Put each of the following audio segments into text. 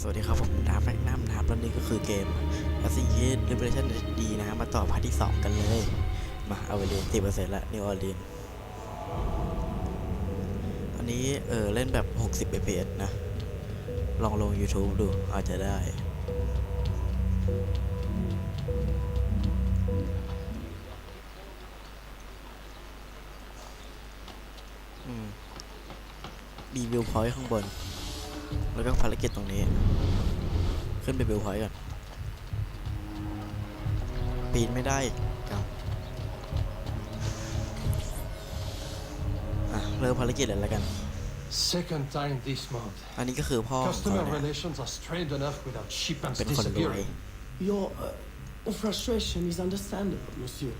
สวัสดีครับผมดาร์ฟแมกนัมนะครับแล้วนี่ก็คือเกม Assassin's Creed Liberation HD นะฮะมาต่อพาร์ทที่ 2 กันเลย มาเอาไปเรียน10%ล้วนิวออร์ลีนอันนี้เออเล่นแบบ 60 fps นะ ลองลง YouTube ดูอาจจะได้ อืมมีวิวพอยต์ข้างบน แล้วก็ภารกิจตรงนี้ ขึ้นไปวิวพอยต์ก่อน ปีนไม่ได้ครับอะเริ่มภารกิจเลยแล้วกัน Second time this month. อันนี้ก็คือพ่อของเขา Customer เนี่ย relations are strained enough without shipments เป็นคนรวย disappearing. Your uh, frustration is understandable, monsieur.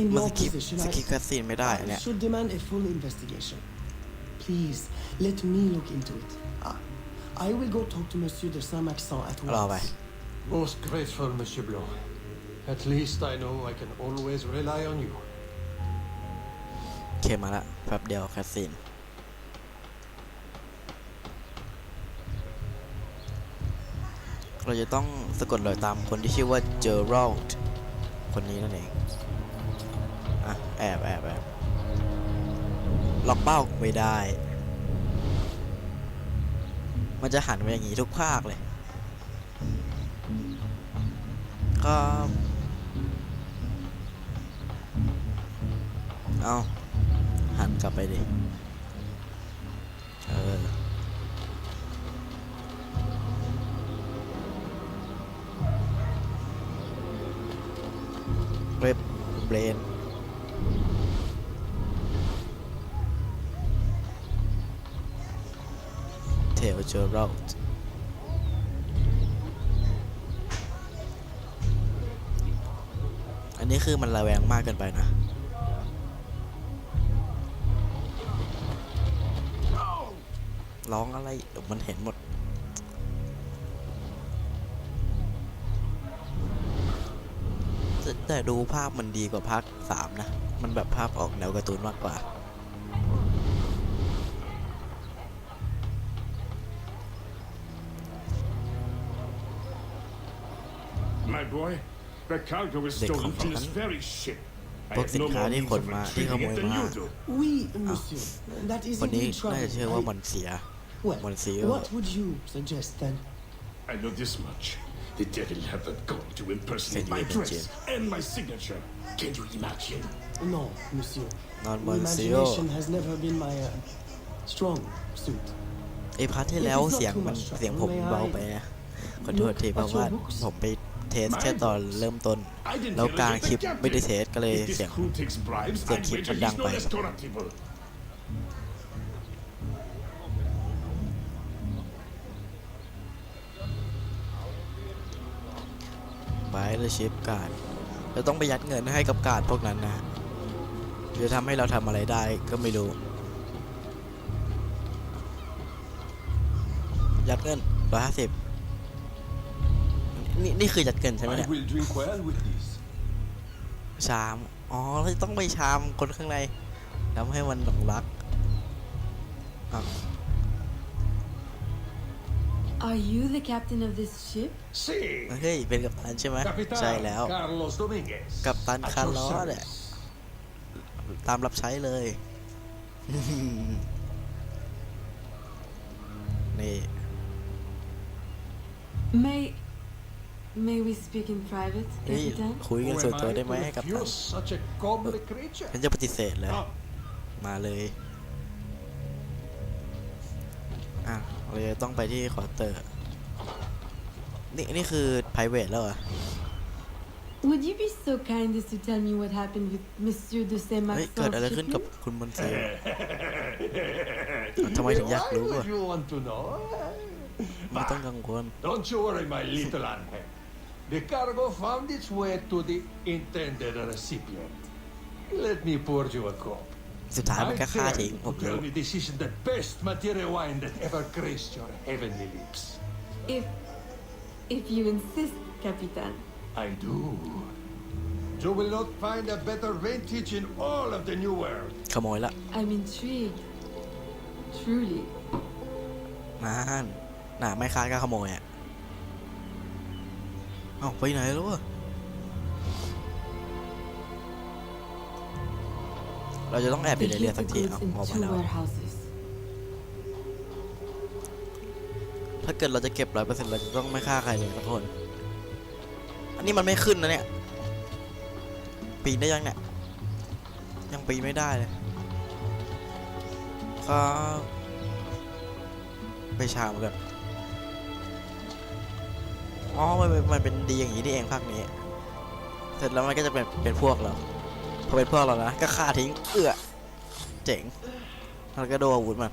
In มัน your สกิป position, ส I, กิปคัสซีนไม่ได้อัน I เนี่ย should demand a full investigation. Please, let me look into it. Ah, I will go talk to Monsieur de Saint-Maxent at รอไป once. Most grateful, Monsieur Blanc. At least I know I can always rely on you. เคมาละแป๊บเดียวคัสซีน เราจะต้องสะกดรอยตามคนที่ชื่อว่าเจอรัลด์คนนี้นั่นเอง อะ แอบแอบแอบ ล็อกเป้าไม่ได้ มันจะหันมาอย่างนี้ทุกภาคเลยครับเอาหันกลับไปดิ เออเว็บเบรน เจอร์รลอันนี้คือมันระแวงมากเกินไปนะร้องอะไรเดี๋ยวมันเห็นหมด แต่ดูภาพมันดีกว่าภาคสามนะ มันแบบภาพออกแนวการ์ตูนมากกว่า the cargo was They stolen come from this from- very ship. I พวก have สิน no ค้า more ที่ means ขน of มาที่ข retrieving โมย it than มา you do. Oui, monsieur. That is คนนี้ indeed น่าจะ troubling. ชื่อว่า I- มอนเสีย well, Monsieur. what would you suggest then? I know this much. The devil had the gall to impersonate Said my you dress imagine. and my signature. Can you imagine? No, monsieur. Non, monsieur. Imagination has never been my uh, strong suit. ไอพาร์ทที่แล้ว It is not เสียง too มัน much trouble. เสียงผม May I เบาไปนะขอโทษทีเพราะว่า at your books? ผมไปเท ส My แค่ตอนเริ่มต้น I didn't แล้วกลาง interrogate คลิป the captain. ไม่ได้เทสก็เลย If เสีย this ง crew takes bribes, the I'd keep wager it he's down no by- restauratable. บายเลชิปการ์ดเราต้องไปยัดเงินให้กับการ์ดพวกนั้นนะจะทำให้เราทำอะไรได้ก็ไม่รู้ ยัดเงินร้อยห้าสิบ นี่นี่คือยัดเงินใช่ไหมเนี่ย will drink well with this. ชาม อ๋อเราต้องไปชามคนข้างในทำให้มันหลงรักอะ Are you the captain of this ship? See, เฮ้ย เป็นกัปตันใช่ไหม ใช่แล้ว Carlos Dominguez. Captain at your Carlos service. ตามรับใช้เลย นี่ May May we speak in private, เฮ้ย Capitan? คุยกัน Who ส่วน am ตัว I ได้ไหม to กับตัน refuse such a comely creature? ฉันจะปฏิเสธเลย Ah, มาเลย อะเราจะต้องไปที่ควอเตอร์ นี่นี่คือ private แล้วเหรอ Would you be so kind as to tell me what happened with Monsieur de เฮ้ยเกิดอะไร Saint-Maxent's ขึ้นกับ shipment? คุณมนเซียทำไมถึงอยาก why รู้ would อะ you want to know? ไม่ต้องกังวล Don't you worry, my little Angel. The cargo found its way to the intended recipient. Let me pour you a cup. สุดท้ายมัน I ก็ฆ่า dare ทิ้ง you ผ to มรู้ tell me this isn't the best Madeira wine that ever graced your heavenly lips. If if you insist, Capitan. I do. You will not find a better vintage in all of the New World. ขโมยละ I'm intrigued. Truly. นาน น่ะไม่คาดก็ขโมยอ่ะ เอาไปไหนแล้ววะเราจะต้องแอบอ They ยู่ในเรือสักทีเอาออกมาแล้วถ้าเกิดเราจะเก็บร้อยเปอร์เซ็นต์เราจะต้องไม่ฆ่าใครเลยสักคน อันนี้มันไม่ขึ้นนะเนี่ย ปีนได้ยังเนี่ย ยังปีนไม่ได้เลยครับไปชามกัน อ๋อมันเป็นมันเป็นดีอย่างนี้นี่เองภาคนี้ เสร็จแล้วมันก็จะเป็นเป็นพวกเราพอเป็นพวกเรานะก็ฆ่าทิ้งเอื้อเจ๋งแล้วก็โดนอาวุธมัน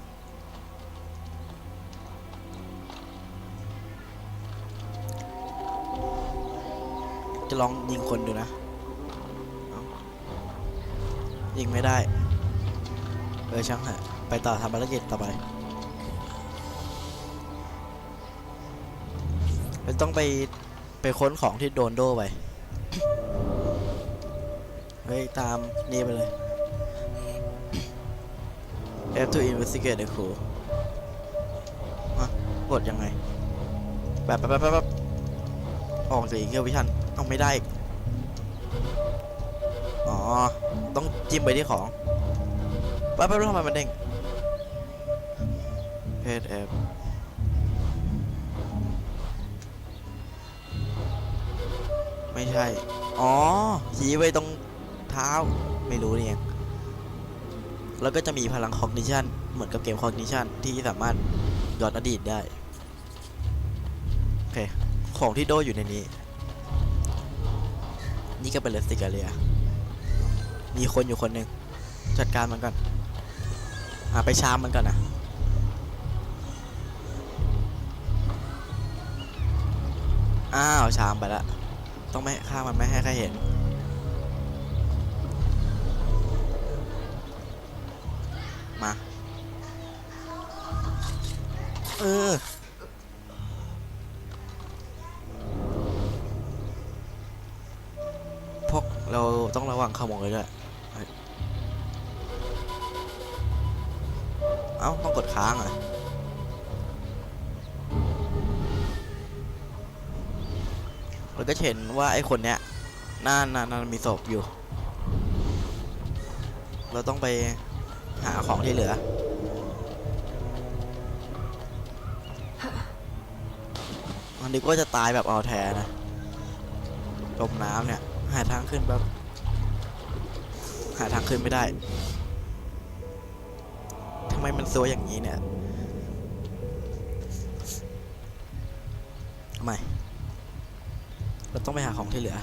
จะลองยิงคนดูนะยิงไม่ได้ เออช่างเถอะไปต่อทำภารกิจต่อไป เราต้องไปไปค้นของที่โดนโดไปเฮ้ยตามนี่ไปเลย Have to investigate the crew ฮะกดยังไง แบบแบบแบบแบบออกจากอีเกียววิชันเอาไม่ได้ อ๋อ ต้องจิ้มไปที่ของแป๊บแป๊บแล้วทำไมมันเด้งเพจแอป ไม่ใช่ อ๋อชี้ไว้ตรงเท้า ไม่รู้เนี่เองแล้วก็จะมีพลังคอกนิชันเหมือนกับเกมคอกนิชันที่สามารถย้อนอดีตได้ โอเค ของที่โดอยู่ในนี้ นี่ก็เป็นเลสติกาเลีย มีคนอยู่คนหนึ่ง จัดการมันก่อนหาไปชามมันก่อนนะอ้าวชามไปและ ต้องไม่ฆ่ามันไม่ให้ใครเห็น มา เออ พวกเราต้องระวังขโมยด้วย เอ้า ต้องกดค้างอะ ก็เห็นว่าไอ้คนเนี้ยน่าน่าน่ามีศพอยู่ เราต้องไปหาของที่เหลือ มันดีก็จะตายแบบเอาแท้นะจมน้ำเนี่ย หาทางขึ้นแบบ หาทางขึ้นไม่ได้ทำไมมันซวยอย่างนี้เนี่ยทำไม เราต้องไปหาของที่เหลือ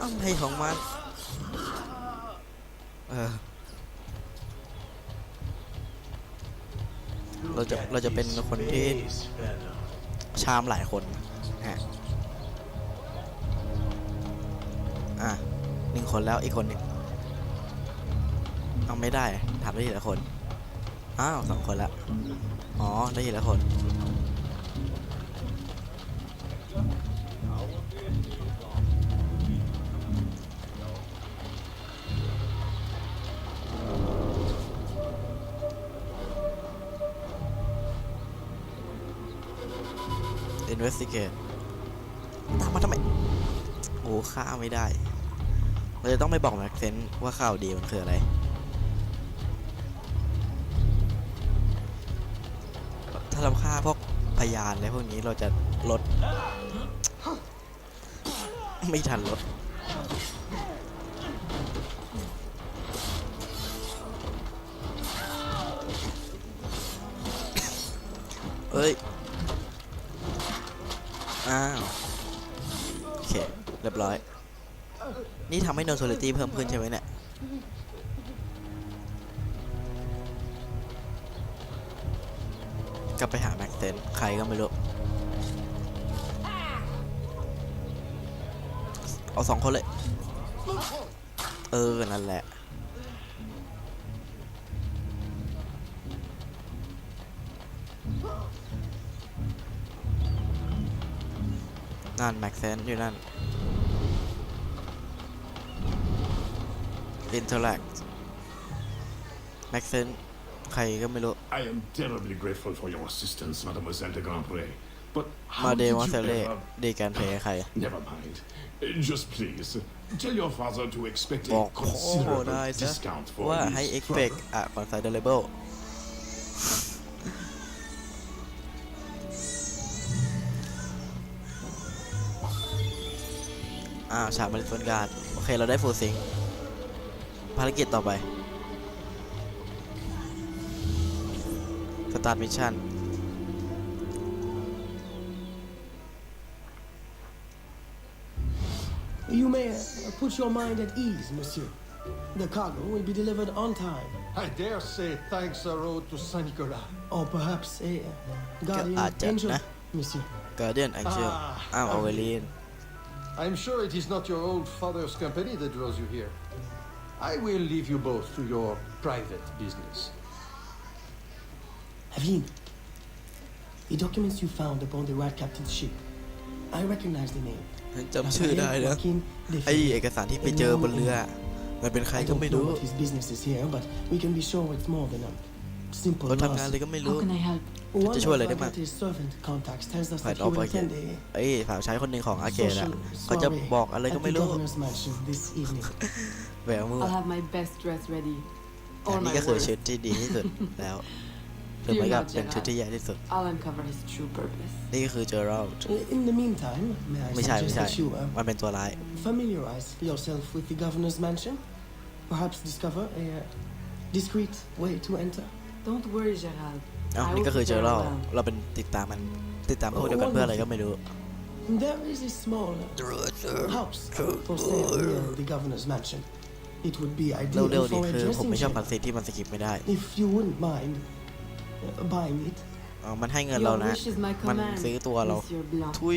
อะไรของมัน เออ เราจะ เราจะเป็นคนที่ ชามหลายคนฮะ อะหนึ่งคนแล้วอีกคนหนึ่งเอาไม่ได้ถามได้ทีละคน อ้าวสองคนละ อ๋อ ได้ทีละคน investigate ตามมาทำไมโอ้ฆ่าไม่ได้ เราจะต้องไปบอกแม็กเซนว่าข่าวดีมันคืออะไร เราฆ่าพวกพยานอะไรพวกนี้เราจะลด ไม่ทันลดเอ้ย อ้าว โอเค เรียบร้อย นี่ทำให้ notoriety เพิ่มขึ้นใช่ไหมเนี่ย กลับไปหาแม็กเซนใครก็ไม่รู้ เอาสองคนเลย เออ นั่นแหละนั่นแม็กเซนอยู่นั่น interact แม็กเซน ใครก็ไม่รู้ I am terribly grateful for your assistance, Mademoiselle de Grandpré. But มา how เด did มอ you เซเล่ ever... ดีการเพลย์ใคร Never mind. Uh, Just please, tell your father to expect บ a อกพ่อ considerable ได้ซะ discount for ว่า his ให้ expect trouble. อะ considerable อ้าวฉากมาริโซนการ์ดโอเค เราได้ฟูลซิงภารกิจต่อไป สตาร์ทมิชชั่น You may uh, put your mind at ease, monsieur. The cargo will be delivered on time. I dare say thanks are owed to Saint Nicolas. Or perhaps a uh, guardian ah, Jack, angel, nah. monsieur. Guardian Angel Ah. อ้าวโอเวลีน I'm sure it is not your old father's company that draws you here. I will leave you both to your private business. Aveline, the documents you found upon the Rat Captain's ship. I recognize the name. จำชื่อได้ Raphael นะ Joaquin de ไอ Felipe. เอกสารที่ไปเจอบนเรือ มันเป็นใคร I ก็ don't ไม่ know รู้ what his business is here, but we can be sure it's more than a simple เขาทำงาน loss. อะไรก็ไม่ How รู้ can I help? One จะ of ช่วยอะไรได้บ้าง Agate's servant contacts tells us ผ่าน that ออ he ฟ will อาเกต attend a ไอ้สาวใช้คนหนึ่งของอาเกตอะ social เขาจะ soiree บอกอะไรก็ at ไม่ the รู้ governor's mansion this evening. แหววมือ I'll have my best dress ready. อั Or นนี้ my ก็คือ worst. ชุดที่ดีที่สุดแล้ว หรือไม่ก็เป็นชุดที่ใหญ่ที่สุด I'll uncover his true purpose. นี่ก็คือเจอรัล In the meantime, may I ไม่ใช่ไม่ suggest ใช่ that you uh, มันเป็นตัวร้าย familiarize yourself with the governor's mansion? Perhaps discover a uh, discreet way to enter? Don't worry, Gerald. อ้าว I นี่ will ก็คือเจอ prepare รัล well. เราเป็นติดตามมันติดตามพวกเดียวกันเพื่ออะไรก็ไม่รู้ There is a small uh, house for sale near the governor's mansion. It would be เร็ว ideal ๆนี่ for a คือผม dressing ไม่ชอบคอน chamber. เซ็ปต์ที่มันสกิปไม่ได้ If you wouldn't mind uh, buying it. อ๋อมันให้เงินเรา Your นะ wish is my มัน command, ซื้อตัวเรา Monsieur Blanc. ทุย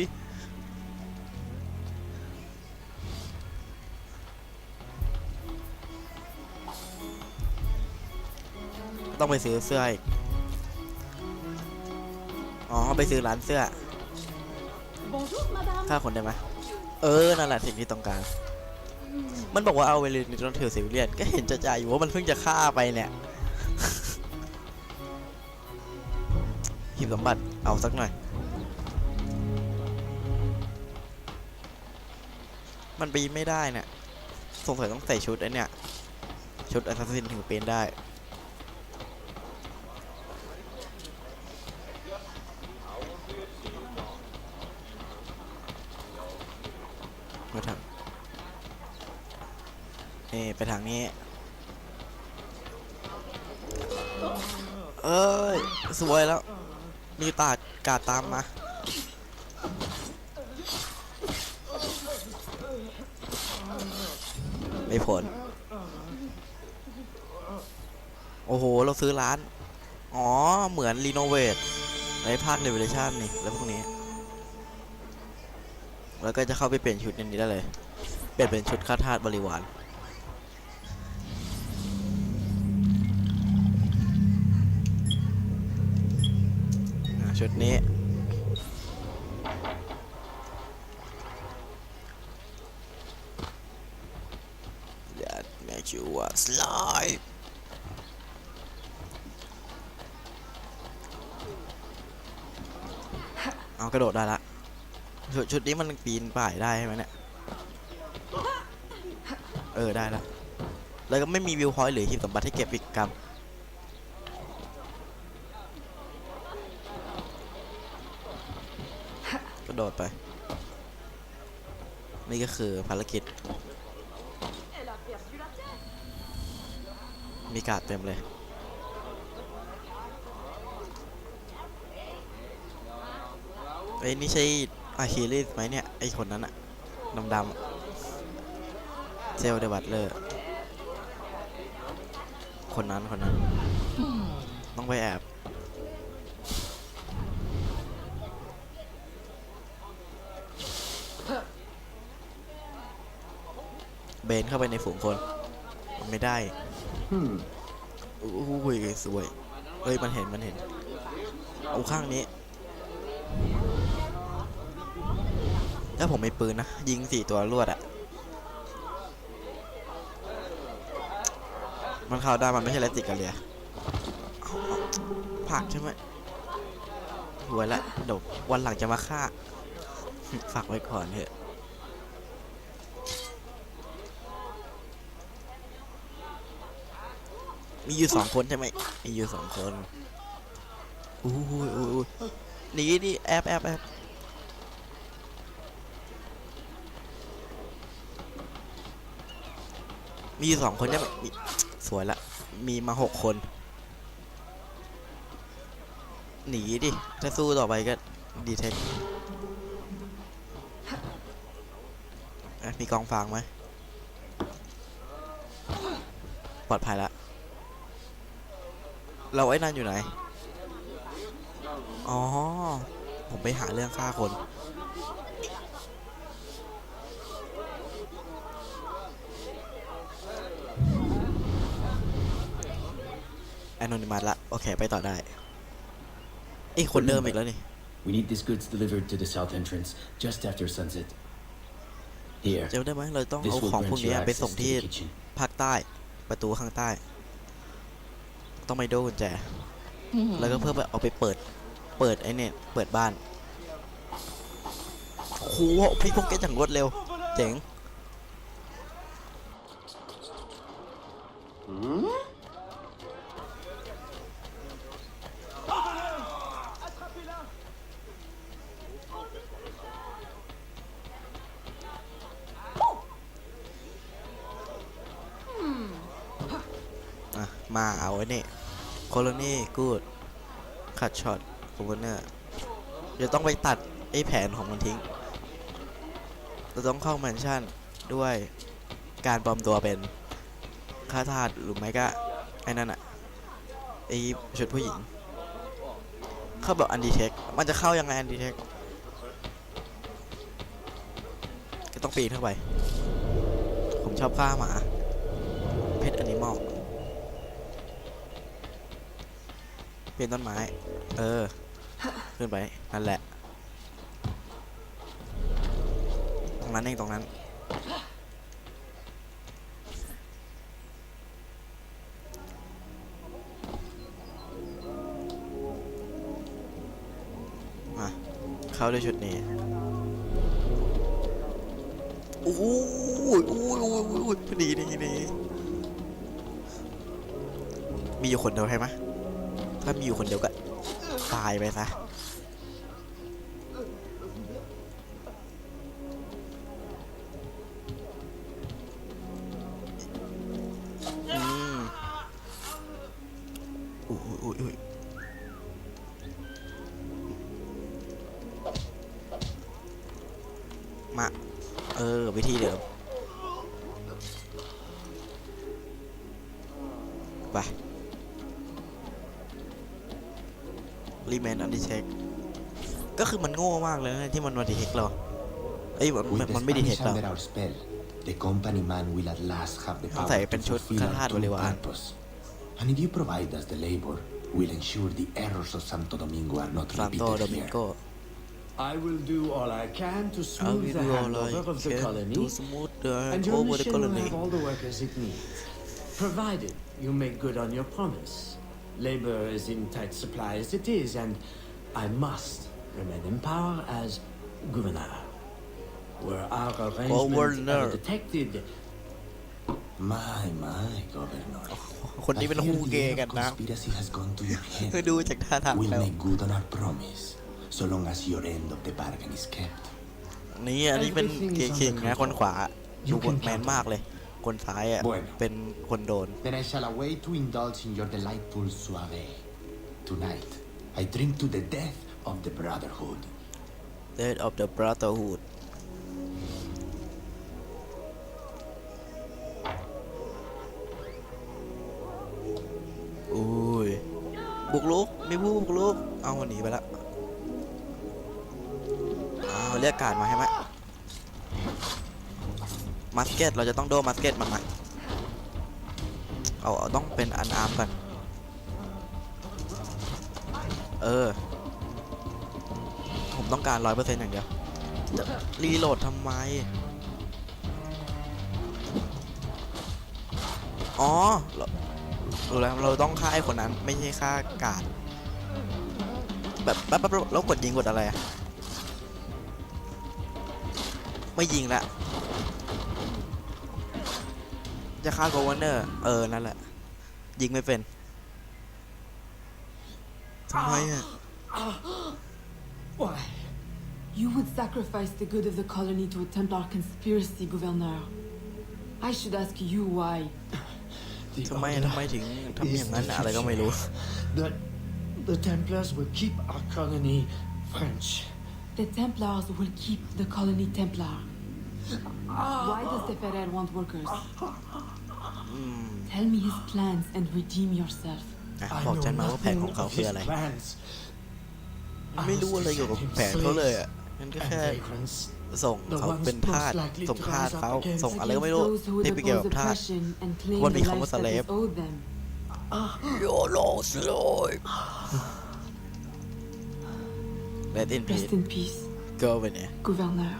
ต้องไปซื้อเสื้ออีก อ๋อ ไปซื้อร้านเสื้อ Bonjour, madame. ฆ่าคนได้ไหมเออ นั่นแหละสิ่งที่ต้องการ มันบอกว่าเอาเวลินในรถเทอร์ซิลเลียน ก็เห็นจะจ่ายอยู่ว่ามันเพิ่งจะฆ่าไปเนี่ย บสมบัติเอาสักหน่อย มันปีนไม่ได้เนี่ยสงสัยต้องใส่ชุดไอ้เนี่ย ชุดอสซัสซินถึงปีนได้มาทางนี่ไปทางนี้ เอ้ย สวยแล้ว มีตาดกาดตามมาไม่ผล โอ้โห เราซื้อร้าน อ๋อ เหมือนรีโนเวทในภาคเรเวลชั่นนี่ แล้วพวกนี้ แล้วก็จะเข้าไปเปลี่ยนชุดในนี้ได้เลย เปลี่ยนเป็นชุดข้าทาสบริวาร ชุดนี้ That makes you a slime เอากระโดดได้ละชุดชุดนี้มันปีนป่ายได้ใช่ไหมเนี่ย เออ ได้ละ แล้วก็ไม่มีวิวพอยต์หรือหีบสมบัติให้เก็บอีกกรรมกระ โดดไป นี่ก็คือภารกิจ มีกาดเต็มเลยเอ้ยนี่ใช่อาคิลิสไหมเนี่ย ไอ้คนนั้นอะดำๆอะเซลเดบัตเลอร์ คนนั้นคนนั้น ต้องไปแอบ เบนเข้าไปในฝูงคน มันไม่ได้อุ้ยสวยเฮ้ย มันเห็น มันเห็น เอาข้างนี้ ถ้าผมมีปืนนะ ยิงสี่ตัวรวดอะมันเข้าได้มันไม่ใช่เลติกกันเลยผักใช่ไหมหวยละเดี๋ยววันหลังจะมาฆ่า ฝากไว้ก่อนเถอะ มีอยู่สองคนใช่ไหมมีอยู่สองคนอู้หูอู้หูหนีดิแอบแอบแอบมีอยู่สองคนใช่ไหมมีสวยละมีมาหกคน หนีดิ ถ้าสู้ต่อไปก็ดีเทคมีกองฟางไหมปลอดภัยละ เราไอ้นั่นอยู่ไหน อ๋อ ผมไปหาเรื่องฆ่าคน แอนอนิมัสละ โอเค ไปต่อได้เอ้ยคนเดิมอีกแล้วนี่ We need these goods delivered to the south entrance just after sunset. Here, เจอได้ไหมเราต้อง this เอา will ของพวก grant นี้ you ไป access ส่ง to ที่ the kitchen. ภาคใต้ ประตูข้างใต้ ต้องไปโดนกุญแจ แล้วก็เพื่อไปเอาไปเปิด เปิดไอ้เนี่ย เปิดบ้านโอ้โหพี่พวกแกจังรวดเร็ว เจ๋งอ่ มาเอาไว้นี่โคโลนี่กูดคัดช็อตคอมเนอร์เดี๋ยวต้องไปตัดไอ้แผนของมันทิ้ง เราต้องเข้าแมนชั่นด้วยการปลอมตัวเป็นข้าทาสหรือไม่ก็ไอ้นั่นอะไอ้ชุดผู้หญิง เข้าแบบอันดีเทค มันจะเข้ายังไงอันดีเทค ก็ต้องปีนเข้าไป ผมชอบฆ่าหมา เพชรแอนิมอล เปลี่ยนต้นไม้ เออ ขึ้นไปนั่นแหละ ตรงนั้นเองตรงนั้น มา เข้าด้วยชุดนี้โอ้หโอ้ยโอ้ยโอ้ยโอ้ยดีดีดีมีอยู่คนเดียวใช่ไหม ถ้ามีอยู่คนเดียวก็ตายไปซะ เลยนะที่มันมาดีเทคเราเอ้ยมัน With มัน the มันไม่ดีเทค Spanish เรา under our spell, the company man will at last have the power Sai, to penso fulfill cagato our true voleva- purpose. And if you provide us the labor, we'll ensure the errors of Santo Domingo are not ซานโต repeated โดมิง here. โก I will do all I can to เอา smooth วิ the ดีโออะไร handover of the แค่ colony, ดูสมูทเดิน and โอ your เวอร์เด mission คอล will นี have all the workers it needs, provided you make good on your promise. Labor is in tight supply as it is, and I must remain in power as governor. Were our arrangements Governor. ever detected, My, my, Governor. คนนี้ I เป็น fear คู่ the เก air ย์ of กันนะ conspiracy has gone to your คือ head. ดูจากท่าทาง We'll แล้ว make good on our promise, so long as your end of the bargain is kept. นี่อันนี้เป็น Everything เก is ย์คิง under นะคนขวา You ดู can แมน count on มากเลย คนซ้ายอะ Bueno. เป็นคนโดน Then I shall await to indulge in your delightful soiree. Tonight, I drink to the death of the Brotherhood. Dead of the Brotherhood อุ้ย บุกลุก ไมีผู้บุกลุก เอาหนีไปละเอาเรียกการดมาให้ไหมมัสเก็ตเราจะต้องโดมัสเก็ตมันนะเอาเอาต้องเป็นอันอาร์มก่อนเออ ผมต้องการร้อยเปอร์เซ็นต์อย่างเดียวจะรีโหลดทำไม อ๋อเรารู้แล้วเราต้องฆ่าไอ้คนนั้น ไม่ใช่ฆ่ากาดแบบแป๊บแป๊บแล้วกดยิงกดอะไรอะไม่ยิงละ จะฆ่าโกวันเนอร์ เออ นั่นแหละ ยิงไม่เป็นทำไมอะ You would sacrifice the good of the colony to a Templar conspiracy, Gouverneur. I should ask you why. The ทำไม order ทำไมถึงทำอย่างนั้น is the อะอะไรก็ไม่รู้ future. The, the Templars will keep our colony French. The Templars will keep the colony Templar. Why does the Ferrer want workers? Tell me his plans and redeem yourself. อ่ะ I บอก know ฉันมาว่าแผน nothing ของเขา of คือ his อะไร plans. ไม่รู้อะไรเกี่ยวกับแผนเขาเลยอ่ะ นั่นก็ And แค่ vagrants. ส่งเขาเป็นทาสส่งทาสเขาส่งอะไรก็ไม่รู้ Those who would ที่ไปเกี่ยว oppose กับทาส oppression and claim What the we call lives that slave. is owed them. โยโลสโลย Let in peace Rest in peace, go ไปเนี่ย Gouverneur.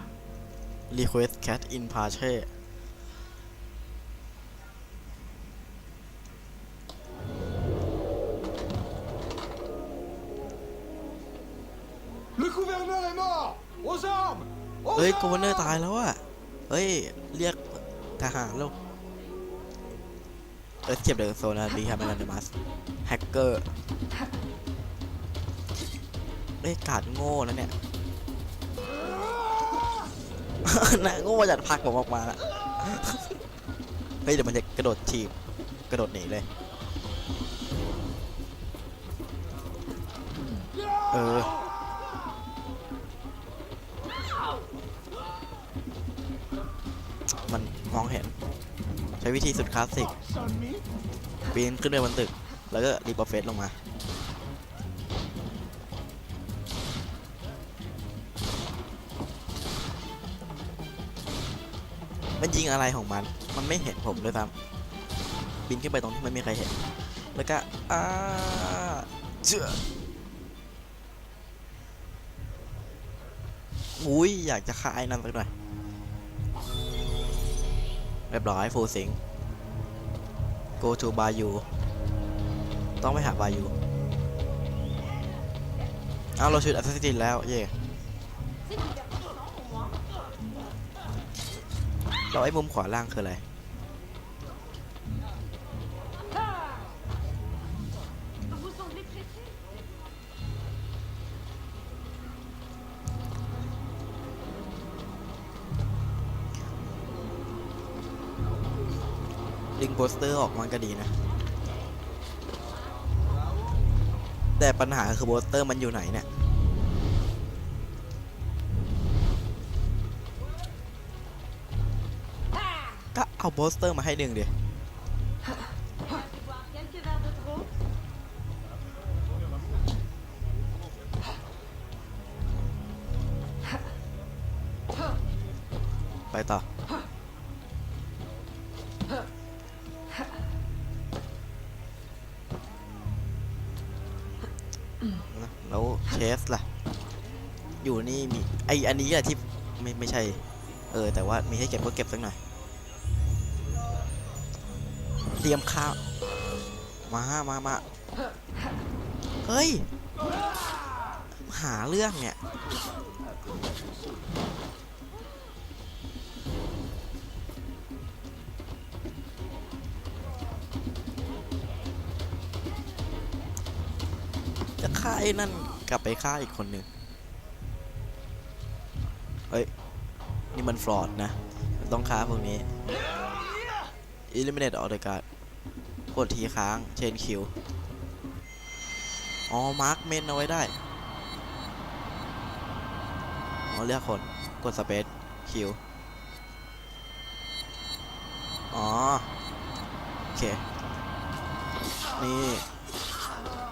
request cat in parche ฮ้ย armes ก v เนอร์ตายแล้วอะเฮ้ย เรียกทหารล้วเออเก็บเดอะโซนนะดีครับแมนเดมัสแฮกเกอร์เฮ้ยกาดโง่นะเนี่ยน่าโง่จัดพักผมออกมาละเฮ้ยเดี๋ยวมันจะกระโดดถีบกระโดดหนีเลย เออ มันมองเห็น ใช้วิธีสุดคลาสสิกปีนขึ้นไปบนตึก แล้วก็รีบอเฟสลงมามันยิงอะไรของมัน มันไม่เห็นผมด้วยซ้ำบินขึ้นไปตรงที่ไม่มีใครเห็น แล้วก็อ้าเจ้ออุ้ยอยากจะฆ่าไอ้นั่นสักหน่อย เรียบร้อยฟูสิง go to Bayou ต้องไปหาบายูเอาเราชุดอัสซิตินแล้ว เย่เราไอ้มุมขวาล่างคืออะไร ลิงโปสเตอร์ออกมันก็ดีนะ แต่ปัญหาคือโปสเตอร์มันอยู่ไหนเนี่ยก็เอาโปสเตอร์มาให้ดึงดิ ออันนี้แหละที่ไม่ไม่ใช่ เออ แต่ว่ามีให้เก็บก็เก็บสักหน่อยเตรียมข้าว มามามาเฮ้ย หาเรื่องเนี่ยจะฆ่าไอ้นั่นกลับไปฆ่าอีกคนหนึ่ง นี่มันฟลอดนะ ต้องฆ่าพวกนี้ eliminate all the guard กดทีค้างเชนคิว อ๋อ มาร์คเมนเอาไว้ได้ อ๋อ เลือกคน กดสเปซคิว อ๋อ โอเค นี่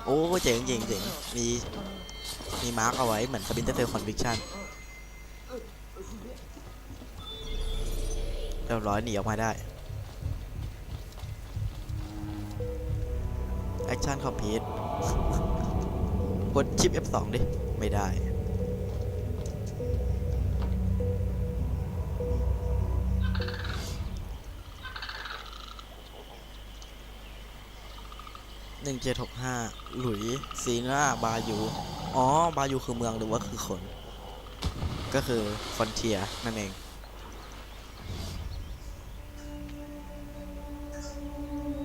โอ้ เจ๋งเจ๋งเจ๋งมี มีมาร์กเอาไว้เหมือนสปินเตอร์เซลคอนวิคชั่น เรียบร้อยหนีออกมาได้แอคชั่นคอมพีทกดชิป F2 ดิ ไม่ได้ หนึ่งเจ็ดหกห้าหลุยซีนาบายูอ๋อ บายูคือเมืองหรือว่าคือคน ก็คือฟอนเทียนั่นเอง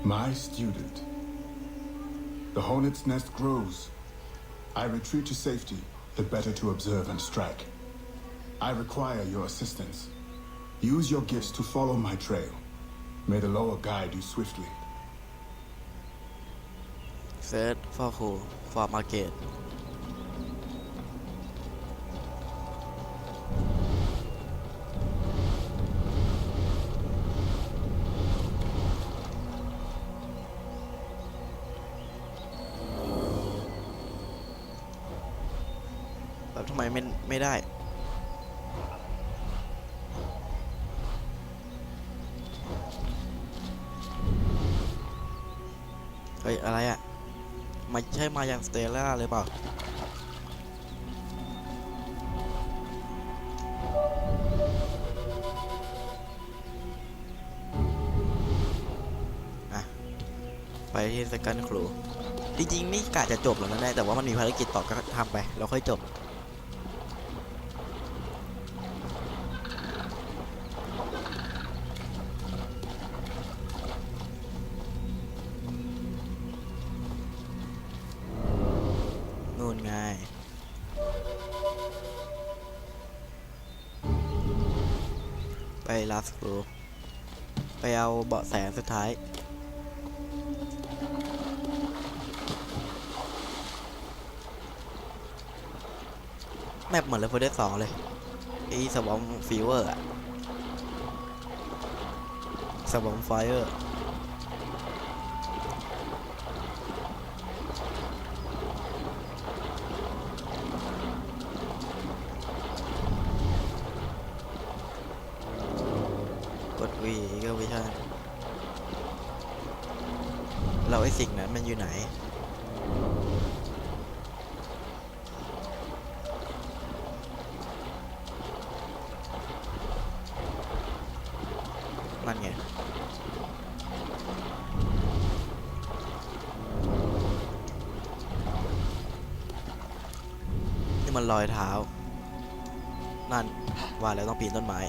My student. The hornet's nest grows. I retreat to safety, the better to observe and strike. I require your assistance. Use your gifts to follow my trail. May the Lord guide you swiftly. Set for who? For market. ไม่ไม่ได้ เฮ้ย อะไรอะไม่ใช่มาอย่างสเตล่าเลยเปล่าไปที่สกันครูจริงๆนี่กะจะจบแล้วนะแน่แต่ว่ามันมีภารกิจต่อก็ทำไปแล้วค่อยจบ ท้าย แมปเหมือนเลฟเดสสองเลยไอ้สวอมฟีเวอร์อะสวอมไฟเออร์กด V ก็ไม่ใช่ แล้วไอ้สิ่งนั้นมันอยู่ไหน นั่นไง นี่มันรอยเท้า นั่น ว่าแล้วต้องปีนต้นไม้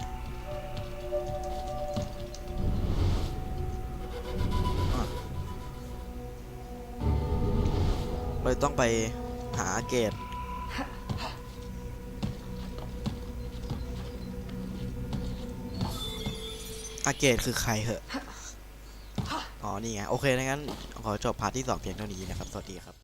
ต้องไปหาเกตอาเกตคือใครเหอะอ๋อ นี่ไง โอเค งั้น ขอจบพาร์ทที่ 2 เพียงเท่านี้นะครับ สวัสดีครับ